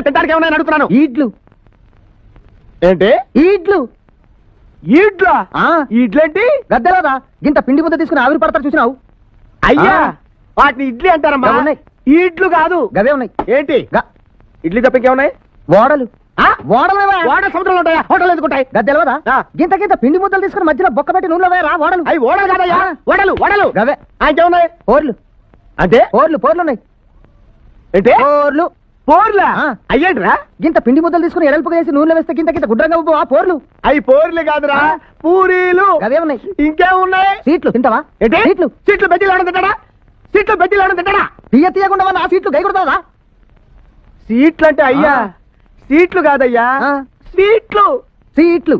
అంటే తింటానికి ఏమైనా అడుగుతున్నాను ఈడ్లు. ఏంటి? ఈడ్లు. ఈడ్లా? ఇడ్లేంటి గద్దెలోదా గింత పిండి ముద్ద తీసుకుని ఆవిరి పడతారు చూసినావు? అయ్యా. వాటిని ఇడ్లీ అంటారమ్మా. ఉన్నాయి. ఈడ్లు కాదు. గవే ఉన్నాయి. ఏంటి? ఇడ్లీ తప్ప ఇంకేమున్నాయి? ఓడలు ఆ? ఓడలు వాడ సముద్రంలో ఉంటాయా? హోటల్ ఎందుకుంటాయి? గద్దెలవదా? ఆ. గింత గింత పిండి ముద్దలు తీసుకుని మధ్యలో బొక్క పెట్టి నూనెలో వేయరా? ఓడలు అవి ఓడలు కాదయ్యా. ఓడలు ఓడలు గవే ఇంకేమున్నాయి? పోర్లు. అంటే? పోర్లు పోర్లు ఉన్నాయి. ఏంటి? పోర్లు. పోర్లా? ఆ. అయ్యేంట్రా గింత పిండి ముద్దలు తీసుకుని ఎడల్పుగా వేసి నూనెలో వేస్తే గింత గింత గుడ్రంగా ఉబ్బు. ఆ పోర్లు. అవి పోర్లు కాదురా. పూరీలు. గవే ఉన్నాయి. ఇంకేమున్నాయి సీట్లు. తింటావా? ఏంటి? సీట్లు. సీట్లు బెడ్డీలు తింటాడా? సీట్లు బెడ్డీలు తింటాడా? తీయ తీయకుండా ఆ సీట్లు గై కొడతావా? సీట్లు అంటే అయ్యా. సీట్లు కాదయ్యా. స్వీట్లు సీట్లు.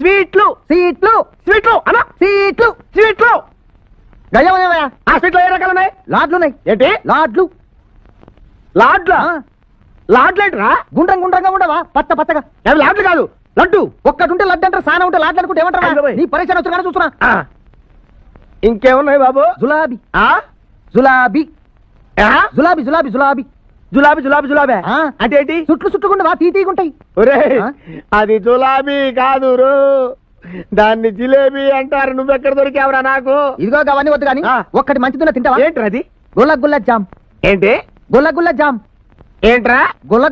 స్వీట్లు. సీట్లు. స్వీట్లు. అనా సీట్లు. స్వీట్లు. గయమయ్యా ఆ స్వీట్లు ఏ రకాలు ఉన్నాయి? లాడ్లు ఉన్నాయి ఏంటి? లాడ్లు. లాడ్లా? ఆ, లాడ్లు ఏంట్రా? గుండ్రం గుండ్రంగా ఉండవా? పచ్చ పచ్చగా. అవి లాడ్లు కాదు. లడ్డు. ఒక్కటి ఉంటే లడ్డు అంటారు సానా ఉంటే లాడ్లు అనుకుంటే ఏమంటారు. నీ పరీక్ష వచ్చి చూస్తున్నా. ఇంకేమున్నాయి బాబు? జులాబీ. ఆ? జులాబీ? జులాబీ జులాబీ జులాబీ. జులాబీ జులాబీ జులాబీ? ఆ. అంటే ఏంటి? చుట్లు చుట్టుకుండవా తీ తీగుంటాయి ఒరే? అది జులాబీ కాదు రో. దాన్ని జిలేబీ అంటారు. నువ్వెక్కడ దొరికావురా నాకు? ఇదిగో అవన్నీ వద్దు కానీ. ఒక్కటి మంచిదిన్న తింటావా? ఏంట్రా అది? గుల్ల గుల్ల జామ్. ఏంటి? గుల్ల గుల్ల జామ్. ఏంట్రా? గుల్ల